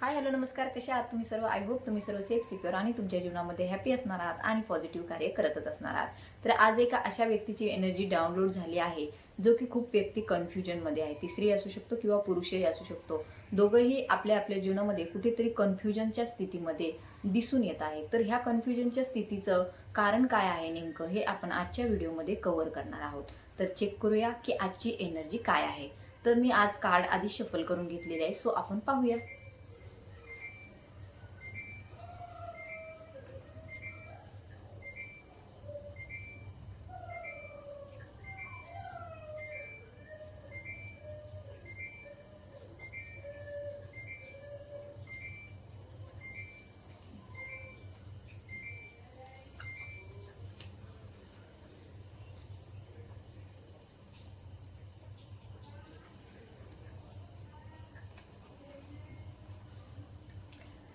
Hi hello नमस्कार. कशा आहात तुम्ही सर्व? आय होप तुम्ही सर्व सेफ सिक्युअर आणि तुमच्या जीवनामध्ये हॅपी असणार आहात आणि पॉझिटिव्ह कार्य करतच असणार आहात. तर आज एका अशा व्यक्तीची एनर्जी डाउनलोड झाली आहे जो की खूप व्यक्ती कन्फ्युजनमध्ये आहे. ती स्त्री असू शकतो किंवा पुरुषही असू शकतो. दोघंही आपल्या आपल्या जीवनामध्ये कुठेतरी कन्फ्युजनच्या स्थितीमध्ये दिसून येत आहे. तर ह्या कन्फ्युजनच्या स्थितीचं कारण काय आहे नेमकं हे आपण आजच्या व्हिडिओमध्ये कव्हर करणार आहोत. तर चेक करूया की आजची एनर्जी काय आहे. तर मी आज कार्ड आधी शफल करून घेतलेले आहे सो आपण पाहूया.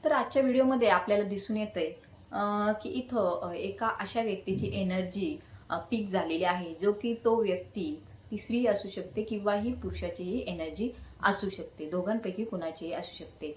तर आजच्या व्हिडिओमध्ये आपल्याला दिसून येतंय की इथं एका अशा व्यक्तीची एनर्जी पीक झालेली आहे जो की तो व्यक्ती ती स्त्री असू शकते किंवा ही पुरुषाचीही एनर्जी असू शकते दोघांपैकी कुणाचीही असू शकते.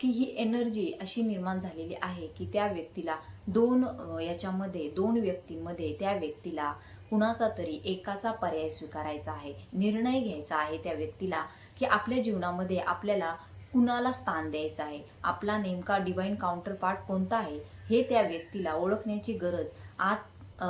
की ही एनर्जी अशी निर्माण झालेली आहे की त्या व्यक्तीला दोन याच्यामध्ये दोन व्यक्तींमध्ये त्या व्यक्तीला कुणाचा तरी एकाचा पर्याय स्वीकारायचा आहे निर्णय घ्यायचा आहे त्या व्यक्तीला की आपल्या जीवनामध्ये आपल्याला कुणाला स्थान द्यायचं आहे? आपला नेमका डिवाइन काउंटर पार्ट कोणता आहे? हे त्या व्यक्तीला ओळखण्याची गरज आज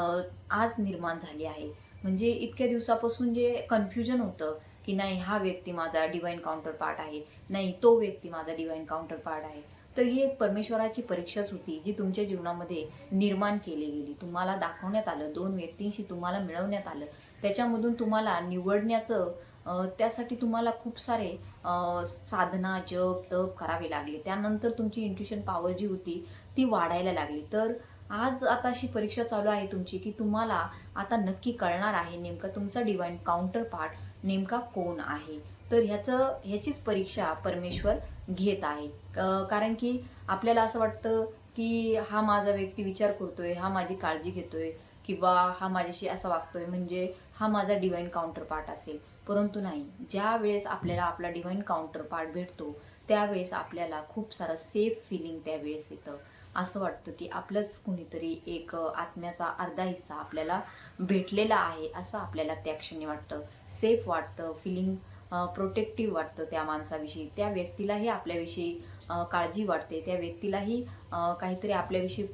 आज निर्माण झाली आहे. म्हणजे इतक्या दिवसापासून जे कन्फ्युजन होतं की नाही हा व्यक्ती माझा डिवाइन काउंटर पार्ट आहे. नाही तो व्यक्ती माझा डिवाइन काउंटर पार्ट आहे. तर ही एक परमेश्वराची परीक्षाच होती जी तुमच्या जीवनामध्ये निर्माण केली गेली. तुम्हाला दाखवण्यात आलं दोन व्यक्तींशी तुम्हाला मिळवण्यात आलं. त्याच्यामधून तुम्हाला निवडण्याचं त्यासाठी तुम्हाला खूप सारे साधना जप तप करावे लागले. त्यानंतर तुमची इंट्युशन पॉवर जी होती ती वाढायला लागली. तर आज आता अशी परीक्षा चालू आहे तुमची की तुम्हाला आता नक्की कळणार आहे नेमका तुमचा डिवाइन काउंटर पार्ट नेमका कोण आहे. तर ह्याचं ह्याचीच परीक्षा परमेश्वर घेत आहे. कारण की आपल्याला असं वाटतं की हा माझा व्यक्ती विचार करतोय हा माझी काळजी घेतोय किंवा हा माझ्याशी असा वागतोय म्हणजे हा माझा डिवाइन काउंटर पार्ट असेल. परंतु नाही. ज्या वेळेस आपल्याला आपला डिवाईन काउंटर पार्ट भेटतो त्यावेळेस आपल्याला खूप सारं सेफ फिलिंग त्यावेळेस येतं. असं वाटतं की आपलंच कुणीतरी एक आत्म्याचा अर्धा हिस्सा आपल्याला भेटलेला आहे असं आपल्याला त्या क्षणी वाटतं. सेफ वाटतं फिलिंग प्रोटेक्टिव्ह वाटतं त्या माणसाविषयी. त्या व्यक्तीलाही आपल्याविषयी काळजी वाटते. त्या व्यक्तीलाही काहीतरी आपल्याविषयी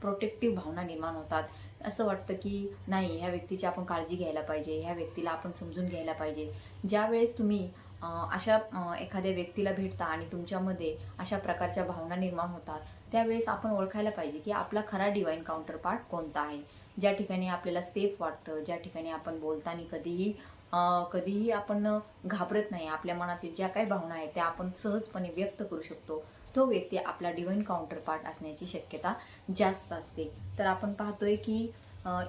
प्रोटेक्टिव्ह भावना निर्माण होतात. असं वाटतं की नाही ह्या व्यक्तीची आपण काळजी घ्यायला पाहिजे ह्या व्यक्तीला आपण समजून घ्यायला पाहिजे. ज्या वेळेस तुम्ही अशा एखाद्या व्यक्तीला भेटता आणि तुमच्यामध्ये अशा प्रकारच्या भावना निर्माण होतात त्यावेळेस आपण ओळखायला पाहिजे की आपला खरा डिवाईन काउंटर पार्ट कोणता आहे. ज्या ठिकाणी आपल्याला सेफ वाटतं ज्या ठिकाणी आपण बोलताना कधीही अं, कधीही आपण घाबरत नाही. आपल्या मनातील ज्या काही भावना आहेत त्या आपण सहजपणे व्यक्त करू शकतो. तो व्यक्ती आपला डिवाइन काउंटर पार्ट असण्याची शक्यता जास्त असते. तर आपण पाहतोय की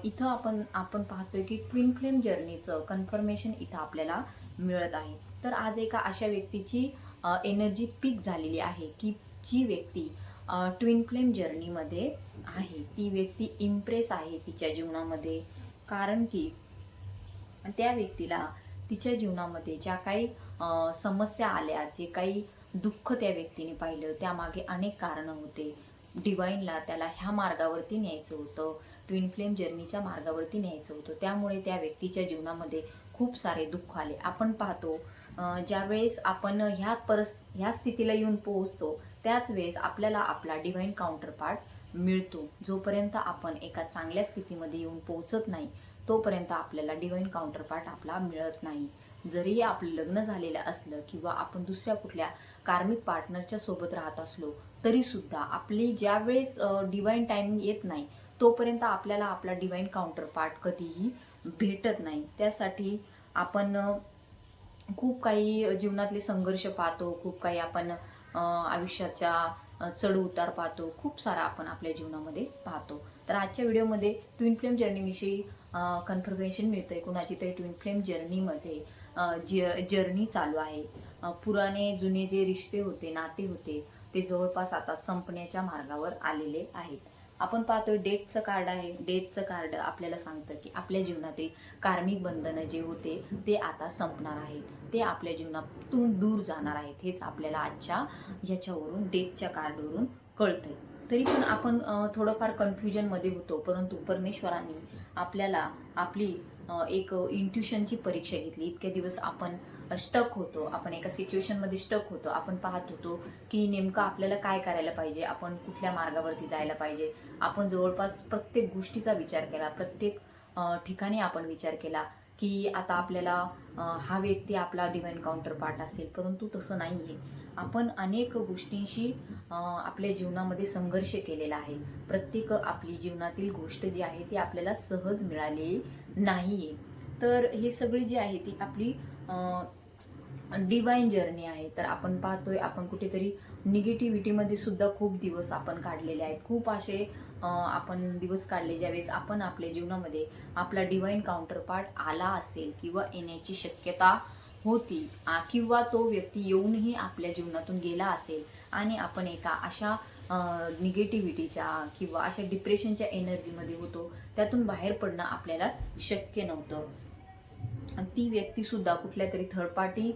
इथं आपण आपण पाहतोय की ट्विन फ्लेम जर्नीचं कन्फर्मेशन इथं आपल्याला मिळत आहे. तर आज एका अशा व्यक्तीची एनर्जी पीक झालेली आहे की जी व्यक्ती ट्विन फ्लेम जर्नीमध्ये आहे. ती व्यक्ती इम्प्रेस आहे तिच्या जीवनामध्ये. कारण की त्या व्यक्तीला तिच्या जीवनामध्ये ज्या काही अं, समस्या आल्या जे काही दुःख त्या व्यक्तीने पाहिलं. त्यामागे अनेक कारणं होते. डिवाईनला त्याला ह्या मार्गावरती न्यायचं होतं. ट्विन फ्लेम जर्नीच्या मार्गावरती न्यायचं होतं. त्यामुळे त्या व्यक्तीच्या जीवनामध्ये खूप सारे दुःख आले. आपण पाहतो ज्यावेळेस आपण ह्या परस ह्या स्थितीला येऊन पोहोचतो त्याच वेळेस आपल्याला आपला डिवाईन काउंटरपार्ट मिळतो. जोपर्यंत आपण एका चांगल्या स्थितीमध्ये येऊन पोहोचत नाही तोपर्यंत आपल्याला डिवाईन काउंटरपार्ट आपला मिळत नाही. जरीही आपलं लग्न झालेलं असलं किंवा आपण दुसऱ्या कुठल्या कार्मिक पार्टनरच्या सोबत राहत असलो तरी सुद्धा आपली ज्यावेळेस डिवाईन टायमिंग टाइमिंग येत नाही तोपर्यंत आपल्याला आपला डिवाईन काउंटर पार्ट कधीही भेटत नाही. त्यासाठी आपण खूप काही जीवनातले संघर्ष पाहतो खूप काही आपण अ, आयुष्याच्या चढ उतार पाहतो खूप सारा आपण आपल्या जीवनामध्ये पाहतो. तर आजच्या व्हिडिओमध्ये ट्विन फ्लेम जर्नीविषयी कन्फर्मेशन मिळतंय. कुणाची तरी ट्विन फ्लेम जर्नीमध्ये जर्नी चालू आहे. पुराने जुने जे रिश्ते होते नाते होते ते जवळपास आता संपण्याच्या मार्गावर आलेले आहेत. आपण पाहतोय डेटचं कार्ड आहे. डेटचं कार्ड आपल्याला सांगतं की आपल्या जीवनातील कार्मिक बंधनं जे होते ते आता संपणार आहेत. ते आपल्या जीवनातून दूर जाणार आहेत. हेच आपल्याला आजच्या ह्याच्यावरून डेटच्या कार्डवरून कळतंय. तरी पण आपण थोडंफार कन्फ्युजनमध्ये होतो परंतु परमेश्वरांनी आपल्याला आपली एक इंट्युशनची परीक्षा घेतली. इतके दिवस आपण स्टक होतो. आपण एका सिच्युएशनमध्ये स्टक होतो. आपण पाहत होतो की नेमकं आपल्याला काय करायला पाहिजे? आपण कुठल्या मार्गावरती जायला पाहिजे? आपण जवळपास प्रत्येक गोष्टीचा विचार केला. प्रत्येक ठिकाणी आपण विचार केला की आता आपल्याला हा व्यक्ती आपला डिवाईन काउंटर पार्ट असेल. परंतु तसं नाही आहे आपण अनेक गोष्टींशी आपल्या जीवनामध्ये संघर्ष केलेला आहे. प्रत्येक आपली जीवनातील गोष्ट जी आहे ती आपल्याला सहज मिळालेली नाही आहे तर हे सगळी जी आहे ती आपली डिवाइन जर्नी आहे. तर आपण पाहतोय आपण कुठेतरी निगेटिव्हिटीमध्ये सुद्धा खूप दिवस आपण काढलेले आहेत. खूप असे आपण दिवस काढले ज्यावेळेस आपण आपल्या जीवनामध्ये आपला डिवाइन काउंटर पार्ट आला असेल किंवा येण्याची शक्यता होती किंवा तो व्यक्ती येऊनही आपल्या जीवनातून गेला असेल आणि आपण एका अशा निगेटिव्हिटीच्या किंवा अशा डिप्रेशनच्या एनर्जीमध्ये होतो त्यातून बाहेर पडणं आपल्याला शक्य नव्हतं. आणि ती व्यक्ती सुद्धा कुठल्या तरी थर्ड पार्टी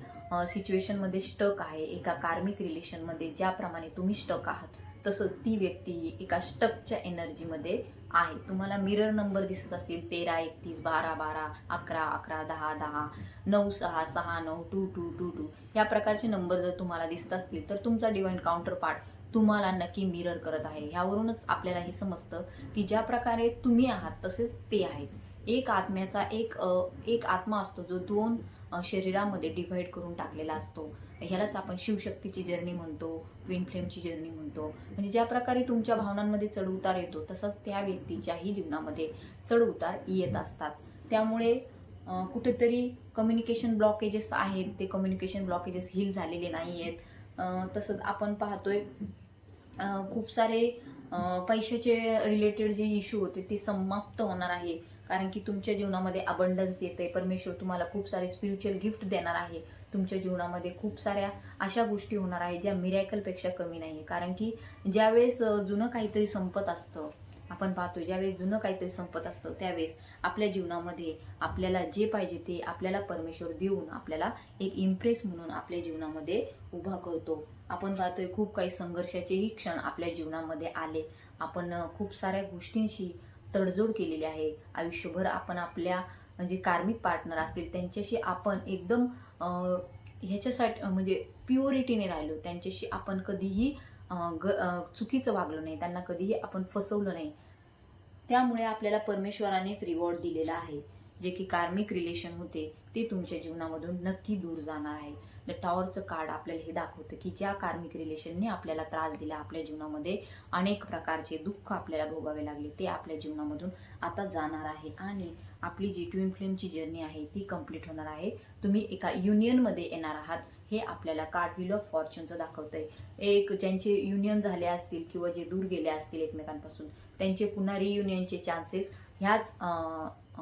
सिच्युएशनमध्ये स्टक आहे. एका कार्मिक रिलेशनमध्ये ज्याप्रमाणे तुम्ही स्टक आहात तसंच ती व्यक्ती एका स्टकच्या एनर्जीमध्ये आहे. तुम्हाला मिरर नंबर दिसत असतील तेरा एकतीस बारा बारा अकरा अकरा दहा दहा नऊ सहा सहा नऊ टू टू टू टू. या प्रकारचे नंबर जर तुम्हाला दिसत असतील तर तुमचा डिवाइन काउंटर पार्ट तुम्हाला नक्की मिरर करत आहे. ह्यावरूनच आपल्याला हे समजतं की ज्या प्रकारे तुम्ही आहात तसेच ते आहेत. एक आत्म्याचा एक एक आत्मा असतो जो दोन शरीरामध्ये डिव्हाइड करून टाकलेला असतो. ह्यालाच आपण शिवशक्तीची जर्नी म्हणतो विन फ्लेमची जर्नी म्हणतो. म्हणजे ज्या प्रकारे तुमच्या भावनांमध्ये चढ उतार येतो तसंच त्या व्यक्तीच्याही जीवनामध्ये चढ उतार येत असतात. त्यामुळे कुठेतरी कम्युनिकेशन ब्लॉकेजेस आहेत. ते कम्युनिकेशन ब्लॉकेजेस हील झालेले नाही आहेत तसंच आपण पाहतोय खूप सारे पैशाचे रिलेटेड जे इश्यू होते ते समाप्त होणार आहे. कारण की तुमच्या जीवनामध्ये अबंडन्स येते परमेश्वर तुम्हाला खूप सारे स्पिरिच्युअल गिफ्ट देणार आहे. तुमच्या जीवनामध्ये खूप साऱ्या अशा गोष्टी होणार आहेत ज्या मिरॅकलपेक्षा कमी नाही कारण की ज्यावेळेस जुनं काहीतरी संपत असतं आपण पाहतो ज्यावेळेस जुनं काहीतरी संपत असतं त्यावेळेस आपल्या जीवनामध्ये आपल्याला जे पाहिजे ते आपल्याला परमेश्वर देऊन आपल्याला एक इम्प्रेस म्हणून आपल्या जीवनामध्ये उभा करतो. आपण पाहतोय खूप काही संघर्षाचेही क्षण आपल्या जीवनामध्ये आले. आपण खूप साऱ्या गोष्टींशी तडजोड केलेली आहे. आयुष्यभर आपण आपल्या म्हणजे कार्मिक पार्टनर असतील त्यांच्याशी आपण एकदम ह्याच्यासाठी म्हणजे प्युरिटीने राहिलो. त्यांच्याशी आपण कधीही ग चुकीचं वागलो नाही. त्यांना कधीही आपण फसवलं नाही. त्यामुळे आपल्याला परमेश्वरानेच रिवॉर्ड दिलेला आहे. जे की कार्मिक रिलेशन होते ते तुमच्या जीवनामधून नक्की दूर जाणार आहे. द टॉवरचं कार्ड आपल्याला हे दाखवतं की ज्या कार्मिक रिलेशनने आपल्याला त्रास दिला आपल्या जीवनामध्ये अनेक प्रकारचे दुःख आपल्याला भोगावे लागले ते आपल्या जीवनामधून आता जाणार आहे. आणि आपली जी ट्विन फ्लेमची जर्नी आहे ती कंप्लीट होणार आहे. तुम्ही एका युनियनमध्ये येणार आहात. हे आपल्याला कार्ड व्हील ऑफ फॉर्च्यूनचं दाखवतंय. एक ज्यांचे युनियन झाले असतील किंवा जे दूर गेले असतील एकमेकांपासून त्यांचे पुन्हा रियुनियनचे चान्सेस ह्याच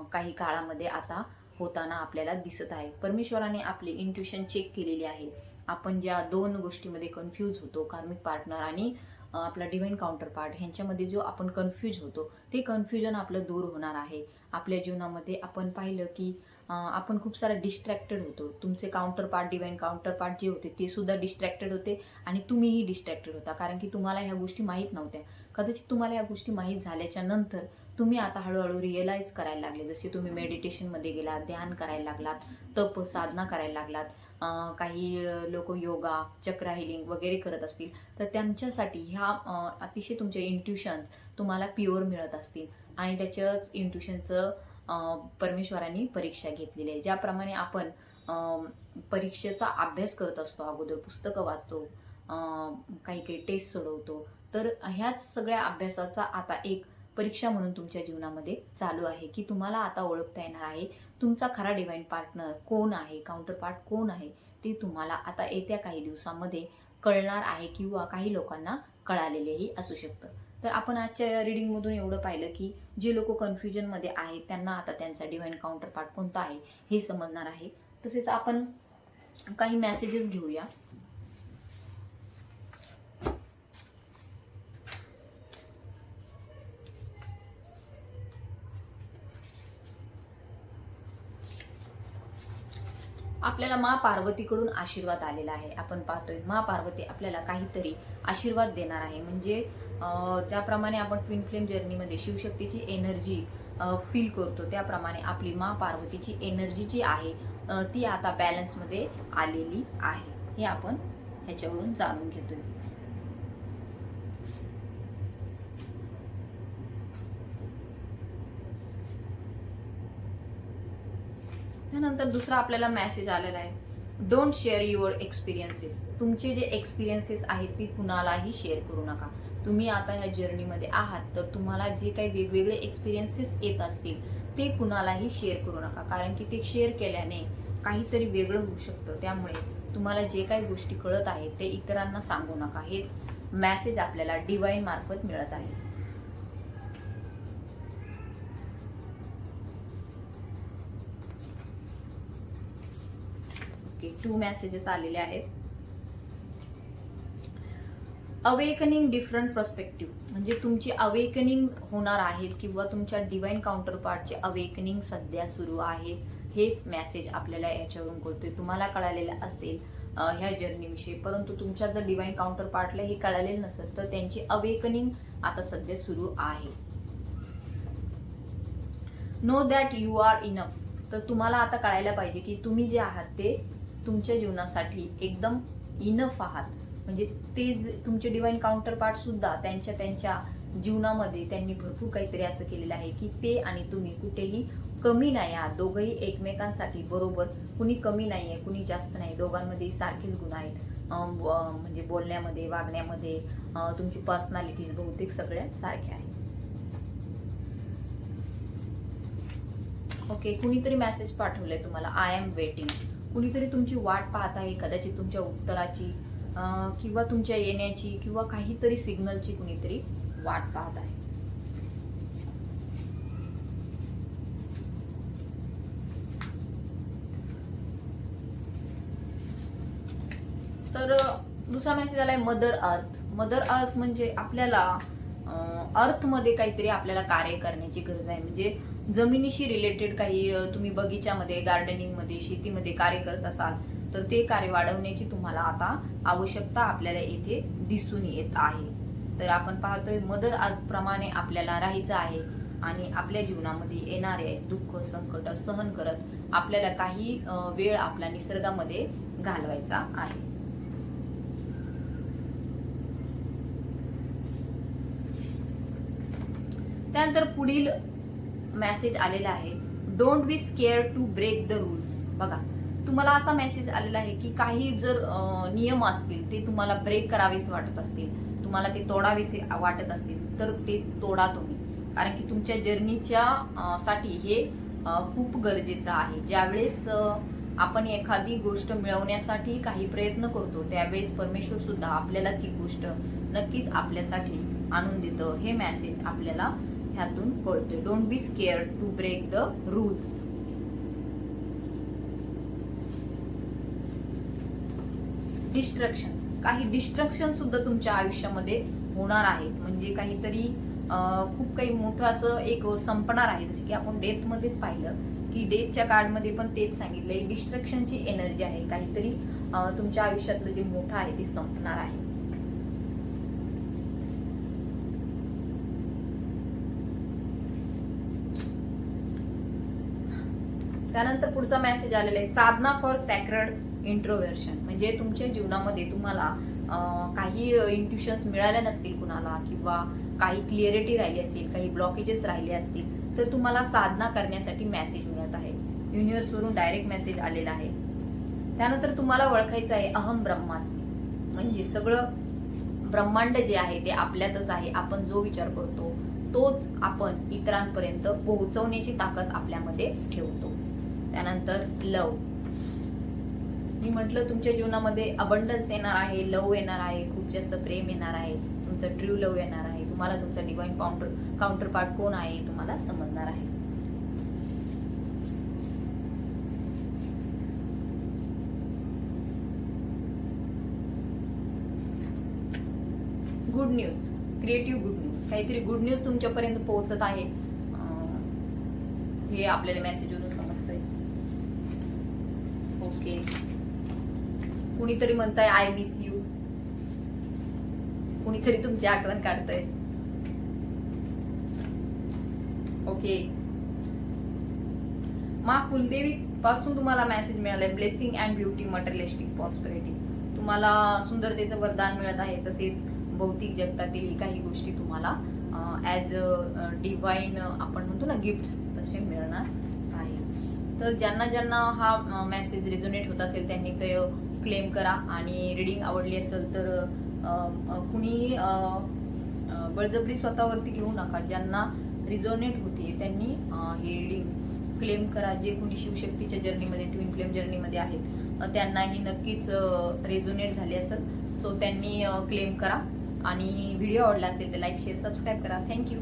काही काळामध्ये आता होताना आपल्याला दिसत आहे. परमेश्वराने आपले इंट्युशन चेक केलेली आहे. आपण ज्या दोन गोष्टीमध्ये कन्फ्यूज होतो कार्मिक पार्टनर आणि आपला डिवाईन काउंटर पार्ट ह्यांच्यामध्ये जो आपण कन्फ्यूज होतो ते कन्फ्युजन आपलं दूर होणार आहे. आपल्या जीवनामध्ये आपण पाहिलं की आपण खूप सारा डिस्ट्रॅक्टेड होतो. तुमचे counterpart divine counterpart जे होते ते सुद्धा डिस्ट्रॅक्टेड होते आणि तुम्हीही डिस्ट्रॅक्टेड होता. कारण की तुम्हाला ह्या गोष्टी माहीत नव्हत्या. कदाचित तुम्हाला या गोष्टी माहीत झाल्याच्यानंतर तुम्ही आता हळूहळू रिअलाईज करायला लागले. जसे तुम्ही मेडिटेशनमध्ये गेलात ध्यान करायला लागलात तप साधना करायला लागलात काही लोक योगा चक्रा हिलिंग वगैरे करत असतील तर त्यांच्यासाठी ह्या अतिशय तुमचे इंट्युशन्स तुम्हाला प्युअर मिळत असतील. आणि त्याच्याच इंट्युशनचं परमेश्वरांनी परीक्षा घेतलेली आहे. ज्याप्रमाणे आपण परीक्षेचा अभ्यास करत असतो अगोदर पुस्तकं वाचतो काही काही टेस्ट सोडवतो तर ह्याच सगळ्या अभ्यासाचा आता एक परीक्षा म्हणून तुमच्या जीवनामध्ये चालू आहे की तुम्हाला आता ओळखता येणार आहे तुमचा खरा डिवाईन पार्टनर कोण आहे काउंटर पार्ट कोण आहे ते तुम्हाला आता येत्या काही दिवसामध्ये कळणार आहे किंवा काही लोकांना कळालेलेही असू शकतं. तर आपण आजच्या रिडिंगमधून एवढं पाहिलं की जे लोक कन्फ्युजनमध्ये आहेत त्यांना आता त्यांचा डिवाईन काउंटर पार्ट कोणता आहे हे समजणार आहे. तसेच आपण काही मेसेजेस घेऊया. आपल्याला मा पार्वतीकडून आशीर्वाद आलेला आहे. आपण पाहतोय मा पार्वती आपल्याला काहीतरी आशीर्वाद देणार आहे. म्हणजे ज्याप्रमाणे आपण ट्विन फ्लेम जर्नीमध्ये शिवशक्तीची एनर्जी फील करतो त्याप्रमाणे आपली मा पार्वतीची एनर्जी जी आहे ती आता बॅलन्समध्ये आलेली आहे. हे आपण ह्याच्यावरून जाणून घेतोय. त्यानंतर दुसरा आपल्याला मेसेज आलेला आहे. डोंट शेअर युअर एक्सपिरियन्सेस तुमचे जे एक्सपिरियन्सेस आहेत ती कुणालाही शेअर करू नका. तुम्ही आता ह्या जर्नीमध्ये आहात तर तुम्हाला जे काही वेगवेगळे एक्सपिरियन्सेस येत असतील ते कुणालाही शेअर करू नका. कारण की ते शेअर केल्याने काहीतरी वेगळं होऊ शकतं. त्यामुळे तुम्हाला जे काही गोष्टी कळत आहेत ते इतरांना सांगू नका. हेच मॅसेज आपल्याला डिवाईन मार्फत मिळत आहे. ओके टू मेसेजेस आलेले आहेत. अवेकनिंग डिफरंट पर्स्पेक्टिव्ह म्हणजे तुमची अवेकनिंग होणार आहेत किंवा तुमच्या डिवाईन काउंटर पार्टचे अवेकनिंग सध्या सुरू आहे हेच मेसेज आपल्याला याच्यावरून कळतोय. तुम्हाला कळालेलं असेल ह्या जर्नीविषयी परंतु तुमच्या जर डिवाईन काउंटर पार्टला हे कळालेलं नसेल तर त्यांची अवेकनिंग आता सध्या सुरू आहे. Know that you are enough तर तुम्हाला आता कळायला पाहिजे की तुम्ही जे आहात ते तुमच्या जीवनासाठी एकदम इनफ आहात. म्हणजे ते तुमचे डिवाईन काउंटर पार्ट सुद्धा त्यांच्या त्यांच्या जीवनामध्ये त्यांनी भरपूर काहीतरी असं केलेलं आहे की ते आणि तुम्ही कुठेही कमी नाही आहात. दोघंही एकमेकांसाठी बरोबर. कुणी कमी नाही आहे कुणी जास्त नाही. दोघांमध्ये सारखेच गुण आहेत. अं, म्हणजे बोलण्यामध्ये वागण्यामध्ये तुमची पर्सनॅलिटीज बहुतेक सगळ्या सारख्या आहेत. ओके कुणीतरी मेसेज पाठवलंय तुम्हाला. आय एम वेटिंग कुणीतरी तुमची वाट पाहत आहे कदाचित तुमच्या उत्तराची किंवा तुमच्या येण्याची किंवा काहीतरी सिग्नलची कुणीतरी वाट पाहत आहे. तर दुसरा मेसेज आलाय मदर अर्थ मदर अर्थ म्हणजे आपल्याला अर्थमध्ये काहीतरी आपल्याला कार्य करण्याची गरज आहे. म्हणजे जमिनीशी रिलेटेड काही तुम्ही बगीच्यामध्ये गार्डनिंगमध्ये शेतीमध्ये कार्य करत असाल तर ते कार्य वाढवण्याची तुम्हाला आता आवश्यकता आपल्याला येथे दिसून येत आहे. तर आपण पाहतोय मदर अर्थ प्रमाणे आपल्याला राहायचं आहे आणि आपल्या जीवनामध्ये येणारे दुःख संकट सहन करत आपल्याला काही वेळ आपल्या निसर्गामध्ये घालवायचा आहे. त्यानंतर पुढील मेसेज आलेला आहे. Don't be scare to break the rules बघा तुम्हाला असा मेसेज आलेला आहे की काही जर नियम असतील ते तुम्हाला ब्रेक करावेसे वाटत असतील तुम्हाला ते तोडावेसे वाटत असतील तर ते तोडा तुम्ही. कारण की तुमच्या जर्नीच्या साठी हे खूप गरजेचं आहे. ज्यावेळेस आपण एखादी गोष्ट मिळवण्यासाठी काही प्रयत्न करतो त्यावेळेस परमेश्वर सुद्धा आपल्याला ती गोष्ट नक्कीच आपल्यासाठी आणून देतं. हे मेसेज आपल्याला ह्यातून कळतोय. Don't be scare to break the rules destruction काही डिस्ट्रक्शन सुद्धा तुमच्या आयुष्यामध्ये होणार आहेत. म्हणजे काहीतरी खूप काही मोठं असं एक संपणार आहे. जसं की आपण डेथ मध्येच पाहिलं की डेथच्या कार्डमध्ये पण तेच सांगितलंय. डिस्ट्रक्शनची एनर्जी आहे. काहीतरी तुमच्या आयुष्यातलं जे मोठं आहे ते संपणार आहे. त्यानंतर पुढचा मेसेज आलेला आहे साधना फॉर सॅक्रेड इंट्रोव्हर्शन म्हणजे तुमच्या जीवनामध्ये तुम्हाला काही इंट्युशन्स मिळाल्या नसतील कुणाला किंवा काही क्लिअरिटी राहिली असेल काही ब्लॉकेजेस राहिले असतील तर तुम्हाला साधना करण्यासाठी मेसेज मिळत आहे. युनिव्हर्सवरून डायरेक्ट मेसेज आलेला आहे. त्यानंतर तुम्हाला ओळखायचं आहे अहम ब्रह्मास्मी. म्हणजे सगळं ब्रह्मांड जे आहे ते आपल्यातच आहे आपण जो विचार करतो तोच आपण इतरांपर्यंत पोहोचवण्याची ताकद आपल्यामध्ये ठेवतो. त्यानंतर लव. मी म्हटलं तुमच्या जीवनामध्ये अबंडन्स येणार आहे लव येणार आहे खूप जास्त प्रेम येणार आहे तुमचं ट्रू लव येणार आहे तुम्हाला तुमचा डिवाईन काउंटर काउंटर पार्ट कोण आहे तुम्हाला समजणार आहे. Good news creative good news काहीतरी गुड न्यूज तुमच्यापर्यंत पोहोचत आहे. हे आपल्याला मेसेजवरून समज ओके. कुणीतरी म्हणताय आय मिस यू कुणीतरी तुमची आकलन काढतय. ओके. मा कुलदेवी पासून तुम्हाला मेसेज मिळालाय blessing and beauty materialistic prosperity तुम्हाला सुंदरतेचं वरदान मिळत आहे तसेच भौतिक जगतातील काही गोष्टी तुम्हाला ॲज अ डिवाईन आपण म्हणतो ना गिफ्ट तसे मिळणार. तर ज्यांना ज्यांना हा मेसेज रेझोनेट होत असेल त्यांनी ते क्लेम करा. आणि रिडिंग आवडली असेल तर कुणीही कुणी बळजबरी स्वतःवरती घेऊ नका. ज्यांना रिझोनेट होते त्यांनी हे रिडिंग क्लेम करा. जे कुणी शिवशक्तीच्या जर्नीमध्ये ट्विन फ्लेम जर्नीमध्ये आहेत त्यांनाही नक्कीच रेझोनेट झाले असेल. सो त्यांनी क्लेम करा. आणि व्हिडिओ आवडला असेल तर लाईक शेअर सबस्क्राईब करा. Thank you